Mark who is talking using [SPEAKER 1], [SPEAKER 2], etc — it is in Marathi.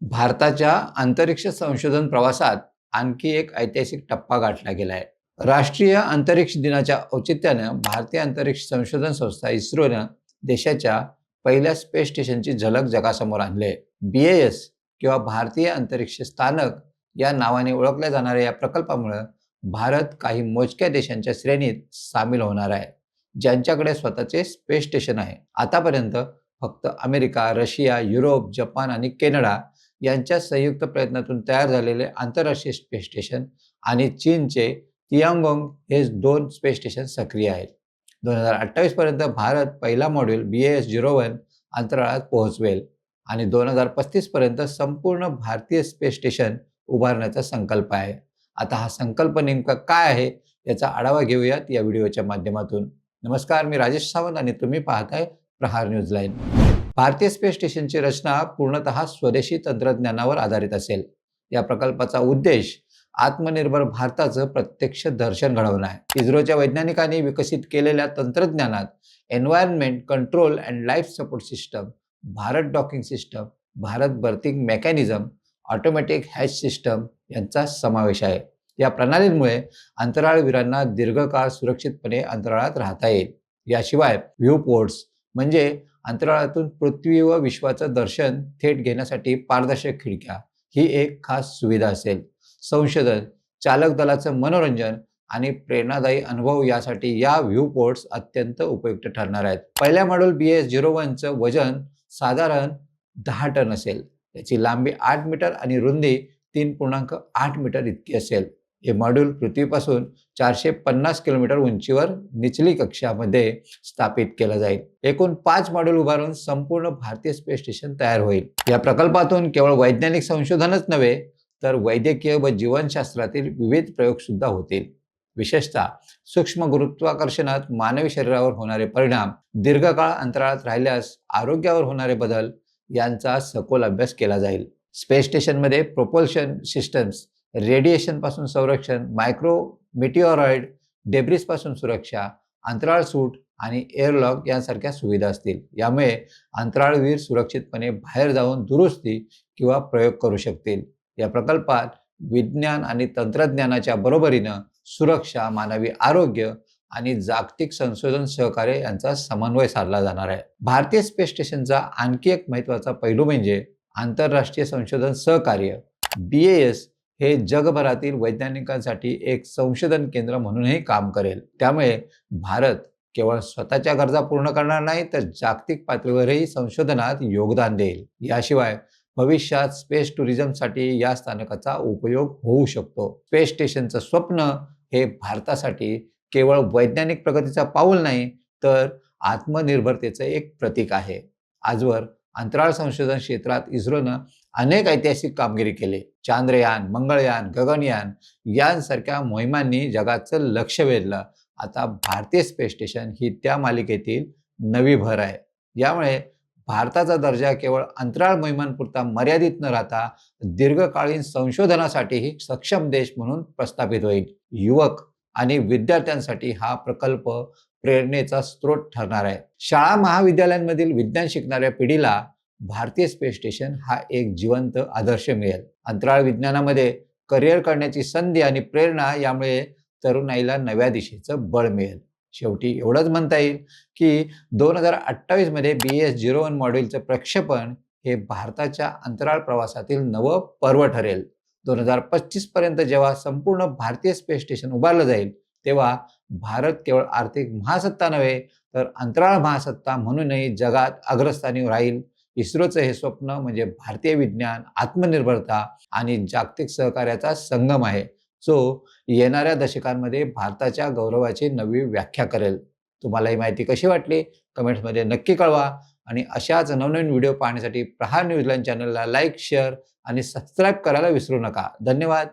[SPEAKER 1] भारताच्या अंतरिक्ष संशोधन प्रवासात आणखी एक ऐतिहासिक टप्पा गाठला गेला आहे. राष्ट्रीय अंतरिक्ष दिनाच्या औचित्यानं भारतीय अंतरिक्ष संशोधन संस्था इस्रोनं देशाच्या पहिल्या स्पेस स्टेशनची झलक जगासमोर आणली बी एस किंवा भारतीय अंतरिक्ष स्थानक या नावाने ओळखल्या जाणाऱ्या या प्रकल्पामुळं भारत काही मोजक्या देशांच्या श्रेणीत सामील होणार आहे ज्यांच्याकडे स्वतःचे स्पेस स्टेशन आहे. आतापर्यंत फक्त अमेरिका रशिया युरोप जपान आणि कॅनडा यांच्या संयुक्त प्रयत्नातून तयार झालेले आंतरराष्ट्रीय स्पेस स्टेशन आणि चीनचे तियांगोंग हे दोन स्पेस स्टेशन सक्रिय आहेत. दोन हजार अठ्ठावीसपर्यंत भारत पहिला module B S zero one अंतराळात पोहोचवेल आणि दोन हजार पस्तीसपर्यंत संपूर्ण भारतीय स्पेस स्टेशन उभारण्याचा संकल्प आहे. आता हा संकल्प नेमका काय आहे याचा आढावा घेऊयात या व्हिडिओच्या माध्यमातून. नमस्कार मी राजेश सावंत आणि तुम्ही पाहताय प्रहार न्यूज लाईन भारतीय स्पेस स्टेशनची रचना पूर्णतः स्वदेशी तंत्रज्ञानावर आधारित असेल. या प्रकल्पाचा उद्देश आत्मनिर्भर भारताचं प्रत्यक्ष दर्शन घडवणं आहे. इस्रोच्या वैज्ञानिकांनी विकसित केलेल्या तंत्रज्ञानात environment control and life support system Bharat docking system Bharat berthing mechanism automatic hatch system यांचा समावेश आहे. या प्रणालींमुळे अंतराळवीरांना दीर्घकाळ सुरक्षितपणे अंतराळात राहता येईल. याशिवाय व्ह्यू पोर्ट्स म्हणजे अंतराळातून पृथ्वी व विश्वाचं दर्शन थेट घेण्यासाठी पारदर्शक खिडक्या ही एक खास सुविधा असेल. संशोधन चालक दलाचं मनोरंजन आणि प्रेरणादायी अनुभव यासाठी या व्ह्यू पोर्ट्स अत्यंत उपयुक्त ठरणार आहेत. पहिल्या मॉडेल बी एस झिरो वनचं वजन साधारण दहा टन असेल. त्याची लांबी आठ मीटर आणि रुंदी तीन पूर्णांक आठ मीटर इतकी असेल. हे मॉड्यूल पृथ्वीपासून चारशे पन्नास किलोमीटर उंचीवर निचली कक्षामध्ये स्थापित केलं जाईल. एकूण पाच मॉड्यूल उभारून संपूर्ण भारतीय स्पेस स्टेशन तयार होईल. या प्रकल्पातून केवळ वैज्ञानिक संशोधनच नव्हे तर वैद्यकीय व जीवनशास्त्रातील विविध प्रयोग सुद्धा होतील. विशेषतः सूक्ष्म गुरुत्वाकर्षणात मानवी शरीरावर होणारे परिणाम दीर्घकाळ अंतराळात राहिल्यास आरोग्यावर होणारे बदल यांचा सखोल अभ्यास केला जाईल. स्पेस स्टेशनमध्ये प्रोपल्शन सिस्टम्स रेडिएशनपासून संरक्षण मायक्रो मेटिओरॉइड डेब्रिसपासून सुरक्षा अंतराळ सूट आणि एअरलॉक यांसारख्या सुविधा असतील. यामुळे अंतराळवीर सुरक्षितपणे बाहेर जाऊन दुरुस्ती किंवा प्रयोग करू शकतील. या प्रकल्पात विज्ञान आणि तंत्रज्ञानाच्या बरोबरीनं सुरक्षा मानवी आरोग्य आणि जागतिक संशोधन सहकार्य यांचा समन्वय साधला जाणार आहे. भारतीय स्पेस स्टेशनचा आणखी एक महत्त्वाचा पैलू म्हणजे आंतरराष्ट्रीय संशोधन सहकार्य बी एस हे जगभरातील वैज्ञानिकांसाठी एक संशोधन केंद्र म्हणूनही काम करेल. त्यामुळे भारत केवळ स्वतःच्या गरजा पूर्ण करणार नाही तर जागतिक पातळीवरही संशोधनात योगदान देईल. याशिवाय भविष्यात स्पेस टुरिझमसाठी या स्थानकाचा उपयोग होऊ शकतो. स्पेस स्टेशनचं स्वप्न हे भारतासाठी केवळ वैज्ञानिक प्रगतीचा पाऊल नाही तर आत्मनिर्भरतेचं एक प्रतीक आहे. आजवर अंतराळ संशोधन क्षेत्रात इस्रोनं अनेक ऐतिहासिक कामगिरी केली. चांद्रयान मंगळयान गगनयान यांसारख्या मोहिमांनी जगाचं लक्ष वेधलं. आता भारतीय स्पेस स्टेशन ही त्या मालिकेतील नवी भर आहे. यामुळे भारताचा दर्जा केवळ अंतराळ मोहिमांपुरता मर्यादित न राहता दीर्घकालीन संशोधनासाठीही सक्षम देश म्हणून प्रस्थापित होईल. युवक आणि विद्यार्थ्यांसाठी हा प्रकल्प प्रेरणेचा स्रोत ठरणार आहे. शाळा महाविद्यालयांमधील विज्ञान शिकणाऱ्या पिढीला भारतीय स्पेस स्टेशन हा एक जिवंत आदर्श मिळेल. अंतराळ विज्ञानामध्ये करिअर करण्याची संधी आणि प्रेरणा यामुळे तरुणाईला नव्या दिशेचं बळ मिळेल. शेवटी एवढंच म्हणता येईल की दोन हजार अठ्ठावीसमध्ये बी एस झिरो वन मॉड्यूलचं प्रक्षेपण हे भारताच्या अंतराळ प्रवासातील नवं पर्व ठरेल. दोन हजार पस्तीसपर्यंत जेव्हा संपूर्ण भारतीय स्पेस स्टेशन उभारलं जाईल तेव्हा भारत केवळ आर्थिक महासत्ता नव्हे तर अंतराळ महासत्ता म्हणूनही जगात अग्रस्थानी राहील. इस्रोचं हे स्वप्न म्हणजे भारतीय विज्ञान आत्मनिर्भरता आणि जागतिक सहकार्याचा संगम आहे. जो येणाऱ्या दशकांमध्ये भारताच्या गौरवाची नवी व्याख्या करेल. तुम्हाला ही माहिती कशी वाटली? कमेंट्समध्ये नक्की कळवा. आणि अशाच नवनवीन व्हिडिओ पाहण्यासाठी प्रहार न्यूजलँड चॅनलला लाईक शेअर आणि सबस्क्राईब करायला विसरू नका. धन्यवाद.